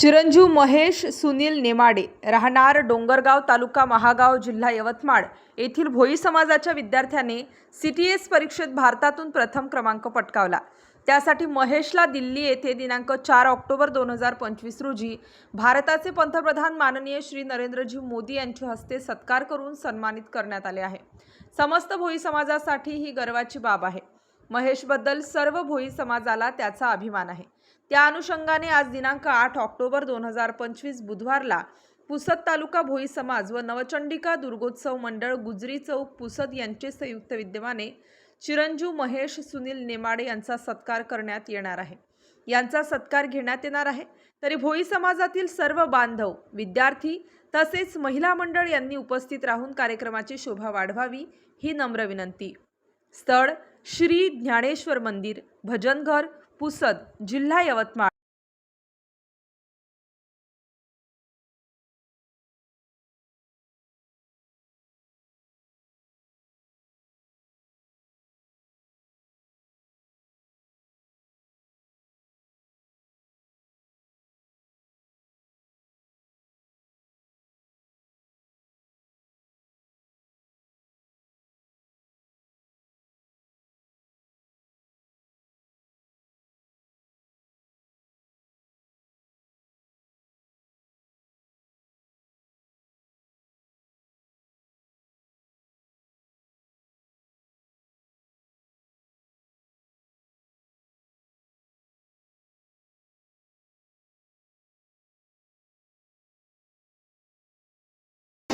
चिरंजीव महेश सुनील नेमाडे राहणार डोंगरगाव तालुका महागाव जिल्हा यवतमाळ येथील भोई समाजाच्या विद्यार्थ्याने सी टी एस परीक्षेत भारतातून प्रथम क्रमांक पटकावला. त्यासाठी महेशला दिल्ली येथे दिनांक चार ऑक्टोबर दोन हजार पंचवीस रोजी भारताचे पंतप्रधान माननीय श्री नरेंद्रजी मोदी यांच्या हस्ते सत्कार करून सन्मानित करण्यात आले आहे. समस्त भोई समाजासाठी ही गर्वाची बाब आहे. महेशबद्दल सर्व भोई समाजाला त्याचा अभिमान आहे. त्या अनुषंगाने आज दिनांक आठ ऑक्टोबर दोन हजार पंचवीस बुधवारला पुसद तालुका भोई समाज व नवचंडिका दुर्गोत्सव मंडळ गुजरी चौक पुसद यांचे संयुक्त विद्यमाने चिरंजीव महेश सुनील नेमाडे यांचा सत्कार करण्यात येणार आहे. यांचा सत्कार घेण्यात येणार आहे. तरी भोई समाजातील सर्व बांधव विद्यार्थी तसेच महिला मंडळ यांनी उपस्थित राहून कार्यक्रमाची शोभा वाढवावी ही नम्र विनंती. स्थळ श्री ज्ञानेश्वर मंदिर भजनघर पुसद जिल्हा यवतमाळ.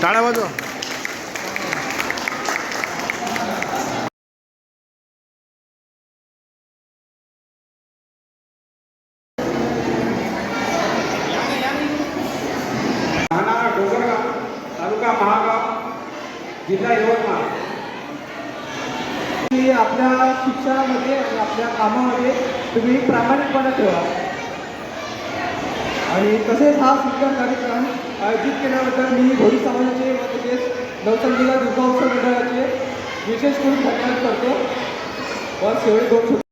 टाळा वाजवा. राहणार डोंगरगाव तालुका महागाव जिल्हा यवतमाळ. की आपल्या शिक्षणामध्ये आणि आपल्या कामामध्ये तुम्ही प्रामाणिकपणा ठेवा. आणि तसेच हा सुंदर कार्यक्रम आयोजित केल्याबद्दल मी भोई समाजाचे व तसेच नवचंदीला दुर्गा उत्सव मंडळाचे विशेष करून धन्यवाद करतो. व शेवटी दोन